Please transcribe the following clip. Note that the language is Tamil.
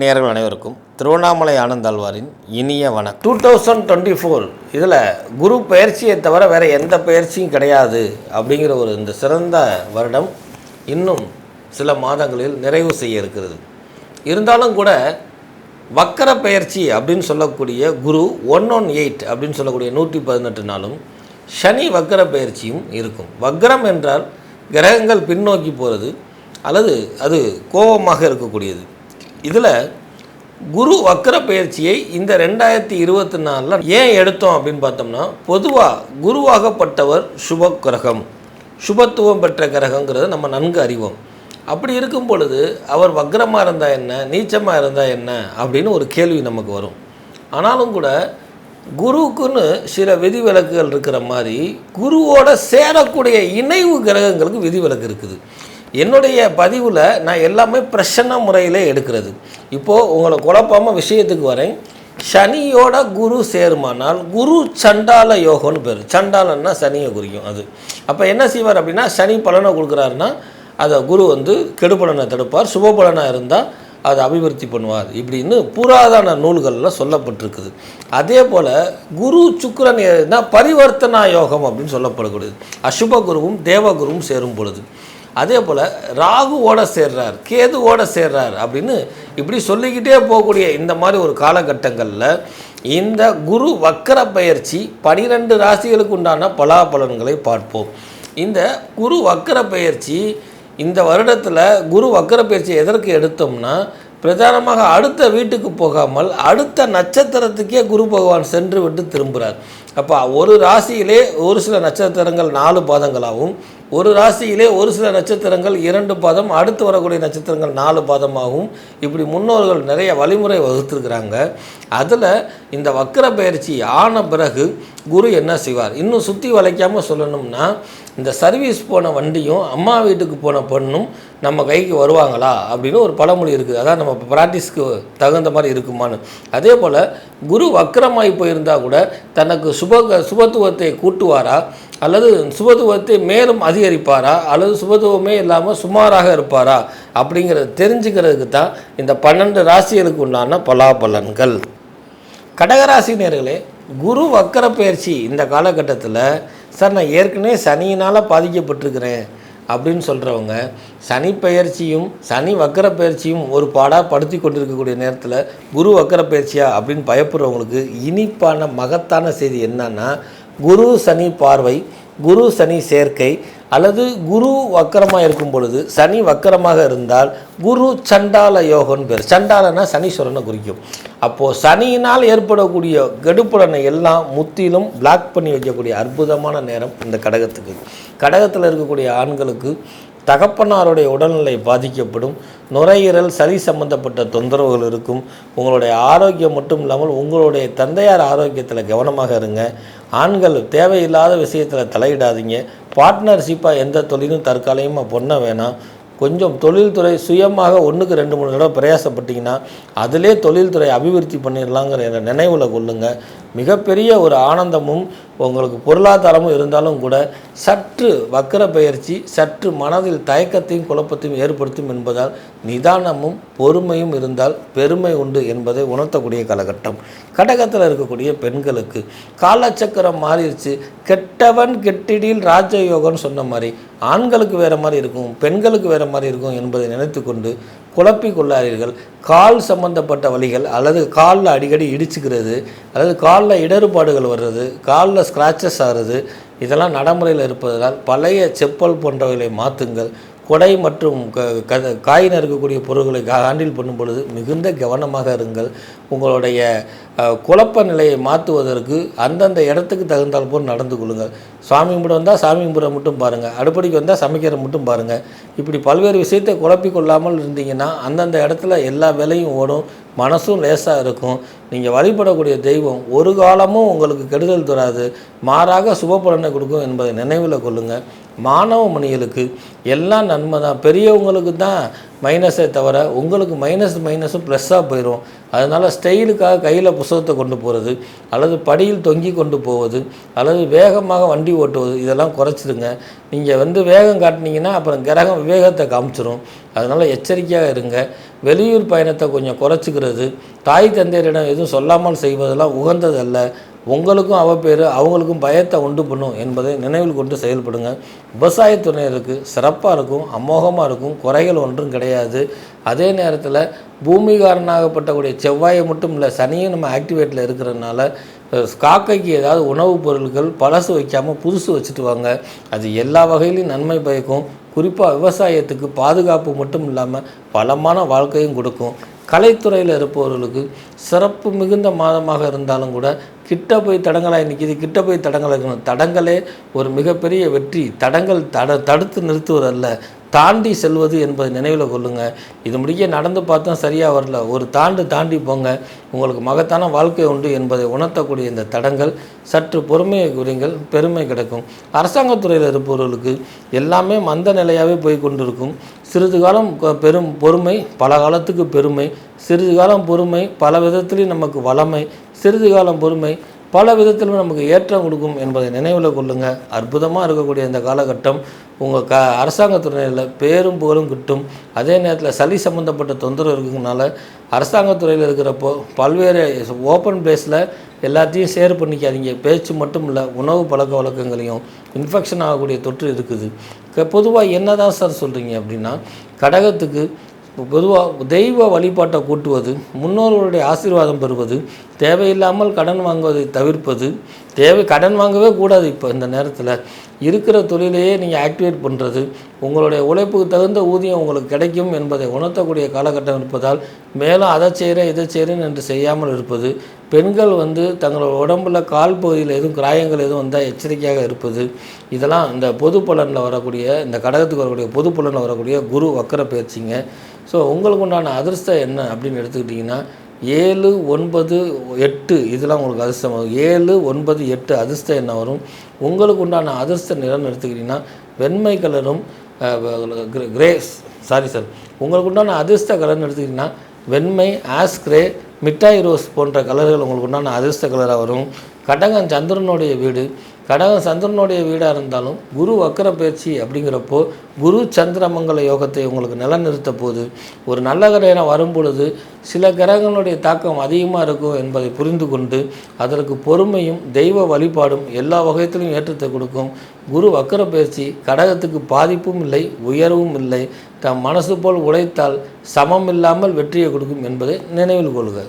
நேர்கள் அனைவருக்கும் திருவண்ணாமலை ஆனந்தாழ்வாரின் இனிய வணக்கம். டூ தௌசண்ட் டுவெண்ட்டி ஃபோர் இதில் குரு பயிற்சியை தவிர வேறு எந்த பயிற்சியும் கிடையாது அப்படிங்கிற ஒரு இந்த சிறந்த வருடம் இன்னும் சில மாதங்களில் நிறைவு செய்ய இருக்கிறது. இருந்தாலும் கூட வக்கர பயிற்சி அப்படின்னு சொல்லக்கூடிய குரு ஒன் ஒன் எயிட் அப்படின்னு சொல்லக்கூடிய நூற்றி பதினெட்டு நாளும் சனி வக்கர பயிற்சியும் இருக்கும். வக்ரம் என்றால் கிரகங்கள் பின்னோக்கி போகிறது அல்லது அது கோபமாக இருக்கக்கூடியது. இதில் குரு வக்கர பயிற்சியை இந்த ரெண்டாயிரத்தி இருபத்தி நாலில் ஏன் எடுத்தோம் அப்படின்னு பார்த்தோம்னா பொதுவாக குருவாகப்பட்டவர் சுப கிரகம். சுபத்துவம் பெற்ற கிரகங்கிறத நம்ம நன்கு அறிவோம். அப்படி இருக்கும் பொழுது அவர் வக்ரமாக இருந்தால் என்ன நீச்சமாக இருந்தால் என்ன அப்படின்னு ஒரு கேள்வி நமக்கு வரும். ஆனாலும் கூட குருவுக்குன்னு சில விதிவிலக்குகள் இருக்கிற மாதிரி குருவோட சேரக்கூடிய இணைவு கிரகங்களுக்கு விதிவிலக்கு இருக்குது. என்னுடைய பதிவில் நான் எல்லாமே பிரசன்ன முறையில் எடுக்கிறது. இப்போது உங்களை குழப்பாமல் விஷயத்துக்கு வரேன். சனியோட குரு சேருமானால் குரு சண்டால யோகம்னு பேர். சண்டாலன்னா சனியை குறிக்கும் அது. அப்போ என்ன செய்வார் அப்படின்னா சனி பலனை கொடுக்குறாருன்னா அதை குரு வந்து கெடுபலனை தடுப்பார். சுபபலனாக இருந்தால் அதை அபிவிருத்தி பண்ணுவார். இப்படின்னு புராதன நூல்களில் சொல்லப்பட்டிருக்குது. அதே போல் குரு சுக்கரன் என்ன பரிவர்த்தனா யோகம் அப்படின்னு சொல்லப்படக்கூடியது. அசுப குருவும் தேவகுருவும் சேரும் பொழுது. அதே போல் ராகுவோட சேர்றார் கேதுவோட சேர்றார் அப்படின்னு இப்படி சொல்லிக்கிட்டே போகக்கூடிய இந்த மாதிரி ஒரு காலகட்டங்களில் இந்த குரு வக்கர பயிற்சி பனிரெண்டு ராசிகளுக்கு உண்டான பலாபலன்களை பார்ப்போம். இந்த குரு வக்கர பயிற்சி இந்த வருடத்தில் குரு வக்கர பயிற்சி எதற்கு எடுத்தோம்னா பிரதானமாக அடுத்த வீட்டுக்கு போகாமல் அடுத்த நட்சத்திரத்துக்கே குரு பகவான் சென்று விட்டு திரும்புகிறார் அப்போ ஒரு ராசியிலே ஒரு சில நட்சத்திரங்கள் நாலு பாதங்களாகவும் ஒரு ராசியிலே ஒரு சில நட்சத்திரங்கள் இரண்டு பாதம் அடுத்து வரக்கூடிய நட்சத்திரங்கள் நாலு பாதமாகவும் இப்படி முன்னோர்கள் நிறைய வழிமுறை வகுத்துருக்குறாங்க. அதில் இந்த வக்கர பயிற்சி ஆன பிறகு குரு என்ன செய்வார்? இன்னும் சுற்றி வளைக்காமல் சொல்லணும்னா இந்த சர்வீஸ் போன வண்டியும் அம்மா வீட்டுக்கு போன பொண்ணும் நம்ம கைக்கு வருவாங்களா? அப்படின்னு ஒரு பழமொழி இருக்குது. அதான் நம்ம ப்ராக்டிஸ்க்கு தகுந்த மாதிரி இருக்குமான்னு. அதே போல் குரு வக்கரமாகி போயிருந்தால் கூட தனக்கு சுப சுபத்துவத்தை கூட்டுவாரா? அல்லது சுபத்துவத்தை மேலும் அதிகரிப்பாரா? அல்லது சுபத்துவமே இல்லாமல் சுமாராக இருப்பாரா? அப்படிங்கிறத தெரிஞ்சுக்கிறதுக்கு தான் இந்த பன்னெண்டு ராசிகளுக்கு உண்டான பலாபலன்கள். கடகராசி நேர்களே குரு வக்கர பயிற்சி இந்த காலகட்டத்தில் சார் நான் ஏற்கனவே சனியினால் பாதிக்கப்பட்டிருக்கிறேன் அப்படின்னு சொல்கிறவங்க சனி பயிற்சியும் சனி வக்கர பயிற்சியும் ஒரு பாடாக படுத்தி கொண்டிருக்கக்கூடிய நேரத்தில் குரு வக்கர பயிற்சியா அப்படின்னு பயப்படுறவங்களுக்கு இனிப்பான மகத்தான செய்தி என்னன்னா குரு சனி பார்வை குரு சனி சேர்க்கை அல்லது குரு வக்கரமாக இருக்கும் பொழுது சனி வக்கரமாக இருந்தால் குரு சண்டால யோகம்னு பேர். சண்டாலனா சனீஸ்வரனை குறிக்கும். அப்போது சனியினால் ஏற்படக்கூடிய கெடுப்புலனை எல்லாம் முத்திலும் பிளாக் பண்ணி வைக்கக்கூடிய அற்புதமான நேரம் இந்த கடகத்துக்கு. கடகத்தில் இருக்கக்கூடிய ஆண்களுக்கு தகப்பனாருடைய உடல்நிலை பாதிக்கப்படும். நுரையீரல் சளி சம்பந்தப்பட்ட தொந்தரவுகள் இருக்கும். உங்களுடைய ஆரோக்கியம் மட்டும் இல்லாமல் உங்களுடைய தந்தையார் ஆரோக்கியத்தில் கவனமாக இருங்க. ஆண்கள் தேவையில்லாத விஷயத்தில் தலையிடாதீங்க. பார்ட்னர்ஷிப்பாக எந்த தொழிலும் தற்காலிகமாக பண்ண வேணாம். கொஞ்சம் தொழில்துறை சுயமாக ஒன்றுக்கு ரெண்டு மூணு தடவை பிரயாசப்பட்டிங்கன்னா அதிலே தொழில்துறை அபிவிருத்தி பண்ணிடலாங்கிற நினைவில் கொள்ளுங்கள் மிகப்பெரிய ஒரு ஆனந்தமும் உங்களுக்கு பொருளாதாரமும் இருந்தாலும் கூட சற்று வக்கர பயிற்சி சற்று மனதில் தயக்கத்தையும் குழப்பத்தையும் ஏற்படுத்தும் என்பதால் நிதானமும் பொறுமையும் இருந்தால் பெருமை உண்டு என்பதை உணர்த்தக்கூடிய காலகட்டம். கடகத்தில் இருக்கக்கூடிய பெண்களுக்கு காலச்சக்கரம் மாறிடுச்சு. கெட்டவன் கெட்டிடில் ராஜயோகம்னு சொன்ன மாதிரி ஆண்களுக்கு வேறு மாதிரி இருக்கும் பெண்களுக்கு வேறு மாதிரி இருக்கும் என்பதை நினைத்து கொண்டு குழப்பிக் கொள்ளாதீர்கள். கால் சம்பந்தப்பட்ட வழிகள் அல்லது காலில் அடிக்கடி இடிச்சுக்கிறது அல்லது கால் காலில் இடர்பாடுகள் வர்றது காலில் ஸ்க்ராச்சஸ் ஆகிறது இதெல்லாம் நடைமுறையில் இருப்பதால் பழைய செப்பல் போன்றவைகளை மாற்றுங்கள் கொடை மற்றும் க காயின் இருக்கக்கூடிய பொருட்களை ஹேண்டில் பண்ணும் பொழுது மிகுந்த கவனமாக இருங்கள். உங்களுடைய குழப்ப நிலையை மாற்றுவதற்கு அந்தந்த இடத்துக்கு தகுந்தால் போல் நடந்து கொள்ளுங்கள். சாமி கும்பிட வந்தால் சாமி கும்பிட மட்டும் பாருங்கள் அடுப்படிக்கு வந்தால் சமைக்கிற மட்டும் பாருங்கள் இப்படி பல்வேறு விஷயத்தை குழப்பிக்கொள்ளாமல் இருந்தீங்கன்னா அந்தந்த இடத்துல எல்லா வேலையும் ஓடும். மனசும் லேசாக இருக்கும். நீங்கள் வழிபடக்கூடிய தெய்வம் ஒரு காலமும் உங்களுக்கு கெடுதல் தராது. மாறாக சுப பலனை கொடுக்கும் என்பதை நினைவில் கொள்ளுங்கள் மாணவ மணிகளுக்கு எல்லாம் நன்மை தான். பெரியவங்களுக்கு தான் மைனஸே தவிர உங்களுக்கு மைனஸ் மைனஸும் ப்ளஸ்ஸாக போயிடும் அதனால் ஸ்டைலுக்காக கையில் புஸ்தகத்தை கொண்டு போகிறது அல்லது படியில் தொங்கி கொண்டு போவது அல்லது வேகமாக வண்டி ஓட்டுவது இதெல்லாம் குறைச்சிடுங்க. நீங்கள் வந்து வேகம் காட்டினீங்கன்னா அப்புறம் கிரகம் விவேகத்தை காமிச்சிரும். அதனால் எச்சரிக்கையாக இருங்க. வெளியூர் பயணத்தை கொஞ்சம் குறைச்சிக்கிறது. தாய் தந்தையரிடம் எதுவும் சொல்லாமல் செய்வதெல்லாம் உகந்ததல்ல. உங்களுக்கும் அவ பேர் அவங்களுக்கும் பயத்தை உண்டு பண்ணும் என்பதை நினைவில் கொண்டு செயல்படுங்க. விவசாயத்துறையினருக்கு சிறப்பாக இருக்கும் அமோகமாக இருக்கும் குறைகள் ஒன்றும் கிடையாது. அதே நேரத்தில் பூமிகாரனாகப்பட்டக்கூடிய செவ்வாயை மட்டும் இல்லை சனியும் நம்ம ஆக்டிவேட்டில் இருக்கிறதுனால காக்கைக்கு ஏதாவது உணவுப் பொருட்கள் பழசு வைக்காமல் புதுசு வச்சுட்டு வாங்க. அது எல்லா வகையிலையும் நன்மை பயக்கும். குறிப்பாக விவசாயத்துக்கு பாதுகாப்பு மட்டும் இல்லாமல் பலமான வாழ்க்கையும் கொடுக்கும். கலைத்துறையில் இருப்பவர்களுக்கு சிறப்பு மிகுந்த மாதமாக இருந்தாலும் கூட கிட்ட போய் தடங்களாக நிற்கிது கிட்ட போய் தடங்களாக இருக்கணும் தடங்களே ஒரு மிகப்பெரிய வெற்றி. தடங்கள் தட தடுத்து நிறுத்துவதல்ல தாண்டி செல்வது என்பதை நினைவில் கொள்ளுங்கள் இது முடிய நடந்து பார்த்தா சரியாக வரல. ஒரு தாண்டு தாண்டி போங்க. உங்களுக்கு மகத்தான வாழ்க்கை உண்டு என்பதை உணர்த்தக்கூடிய இந்த தடங்கள் சற்று பொறுமையை குறிங்கள் பெருமை கிடைக்கும். அரசாங்கத்துறையில் இருப்பவர்களுக்கு எல்லாமே மந்த நிலையாகவே போய் கொண்டிருக்கும். சிறிது காலம் பெரும் பொறுமை பல காலத்துக்கு பெருமை. சிறிது காலம் பொறுமை பல விதத்திலையும் நமக்கு வளமை. சிறிது காலம் பொறுமை பல விதத்திலும் நமக்கு ஏற்றம் கொடுக்கும் என்பதை நினைவில் கொள்ளுங்கள் அற்புதமாக இருக்கக்கூடிய இந்த காலகட்டம் உங்கள் க அரசாங்கத்துறையில் பேரும் புகழும் கிட்டும். அதே நேரத்தில் சளி சம்மந்தப்பட்ட தொந்தரவு இருக்கிறதுனால அரசாங்கத்துறையில் இருக்கிறப்போ பல்வேறு ஓப்பன் பிளேஸில் எல்லாத்தையும் ஷேர் பண்ணிக்காதீங்க. பேச்சு மட்டும் இல்லை உணவு பழக்க வழக்கங்களையும் இன்ஃபெக்ஷன் ஆகக்கூடிய தொற்று இருக்குது. பொதுவாக என்ன தான் சார் சொல்கிறீங்க அப்படின்னா கடகத்துக்கு பொதுவாக தெய்வ வழிபாட்டை கூட்டுவது முன்னோர்களுடைய ஆசீர்வாதம் பெறுவது தேவையில்லாமல் கடன் வாங்குவதை தவிர்ப்பது தேவை கடன் வாங்கவே கூடாது இப்போ இந்த நேரத்தில். இருக்கிற தொழிலையே நீங்கள் ஆக்டிவேட் பண்ணுறது உங்களுடைய உழைப்புக்கு தகுந்த ஊதியம் உங்களுக்கு கிடைக்கும் என்பதை உணர்த்தக்கூடிய காலகட்டம் இருப்பதால் மேலும் அதை செய்கிறேன் இதை செய்கிறேன் என்று செய்யாமல் இருப்பது பெண்கள் வந்து தங்களோட உடம்புல கால் பகுதியில் எதுவும் கிராயங்கள் எதுவும் வந்தால் எச்சரிக்கையாக இருப்பது இதெல்லாம் இந்த பொது பலனில் வரக்கூடிய இந்த கடகத்துக்கு வரக்கூடிய பொது பலனில் வரக்கூடிய குரு வக்கர பயிற்சிங்க. ஸோ உங்களுக்கு உண்டான அதிர்ஷ்டம் என்ன அப்படின்னு எடுத்துக்கிட்டிங்கன்னா ஏழு ஒன்பது எட்டு இதெல்லாம் உங்களுக்கு அதிர்ஷ்டம் வரும். ஏழு ஒன்பது எட்டு அதிர்ஷ்டம் என்ன வரும்? உங்களுக்கு உண்டான அதிர்ஷ்ட நிறம் எடுத்துக்கிட்டிங்கன்னா வெண்மை கலரும் கிரேஸ் சாரி சார். உங்களுக்கு உண்டான அதிர்ஷ்ட கலர்னு எடுத்துக்கிட்டிங்கன்னா வெண்மை ஆஸ்க்ரே மிட்டாய் ரோஸ் போன்ற கலர்கள் உங்களுக்கு உண்டான அதிர்ஷ்ட கலராக வரும். கடகம் சந்திரனுடைய வீடு கடகம் சந்திரனுடைய வீடாக இருந்தாலும் குரு வக்கர பயிற்சி அப்படிங்கிறப்போ குரு சந்திரமங்கல யோகத்தை உங்களுக்கு நிலநிறுத்த போது ஒரு நல்ல கிரகம் வரும் பொழுது சில கிரகங்களுடைய தாக்கம் அதிகமாக இருக்கும் என்பதை புரிந்து கொண்டு அதற்கு பொறுமையும் தெய்வ வழிபாடும் எல்லா வகையத்திலும் ஏற்றத்தை கொடுக்கும். குரு வக்கர பயிற்சி கடகத்துக்கு பாதிப்பும் இல்லை உயர்வும் இல்லை. தம் மனசு போல் உழைத்தால் சமம் இல்லாமல் வெற்றியை கொடுக்கும் என்பதை நினைவில் கொள்க.